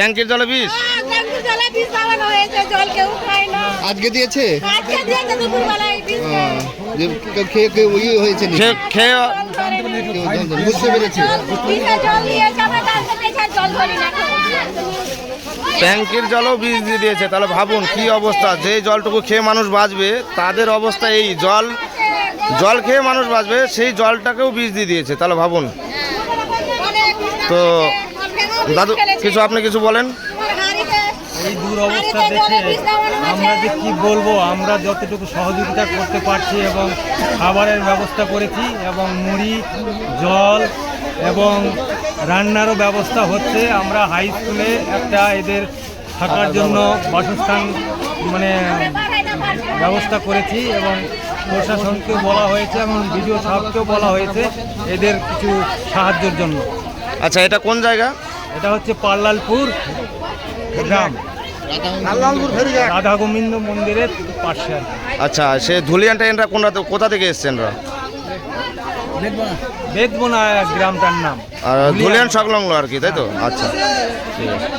ট্যাঙ্কির জলে বিষ হ্যাঁ, আজকে দিয়েছে? খেয়ে খেয়ে ইয়ে হয়েছে খেয়ে। বুঝতে পেরেছি। ট্যাঙ্কির জলও বিষ দিয়ে দিয়েছে। তাহলে ভাবুন কি অবস্থা। যে জলটুকু খেয়ে মানুষ বাঁচবে তাদের অবস্থা এই জল জল খেয়ে মানুষ বাঁচবে সেই জলটাকেও বিষ দিয়ে দিয়েছে। তাহলে ভাবুন। তো দাদু কিছু আপনি কিছু বলেন? এই দুরবস্থা দেখে আমরা যে কি বলব আমরা যতটুকু সহযোগিতা করতে পারছি এবং খাবারের ব্যবস্থা করেছি এবং মুড়ি জল এবং রান্নারও ব্যবস্থা হচ্ছে। আমরা হাই স্কুলে একটা এদের থাকার জন্য বাসস্থান মানে ব্যবস্থা করেছি এবং প্রশাসনকেও বলা হয়েছে এবং বিডিও সাহেবকেও বলা হয়েছে এদের কিছু সাহায্যের জন্য। আচ্ছা এটা কোন জায়গা? এটা হচ্ছে পাল্লালপুর গ্রাম। রাধা গোবিন্দ মন্দিরের পাশে আচ্ছা সে ধুলিয়ানটা এনরা কোন কোথা থেকে এসছেন বেদবোনা গ্রামটার নাম। আর ধুলিয়ান। সংলগ্ন আর কি তাই তো? আচ্ছা ঠিক আছে।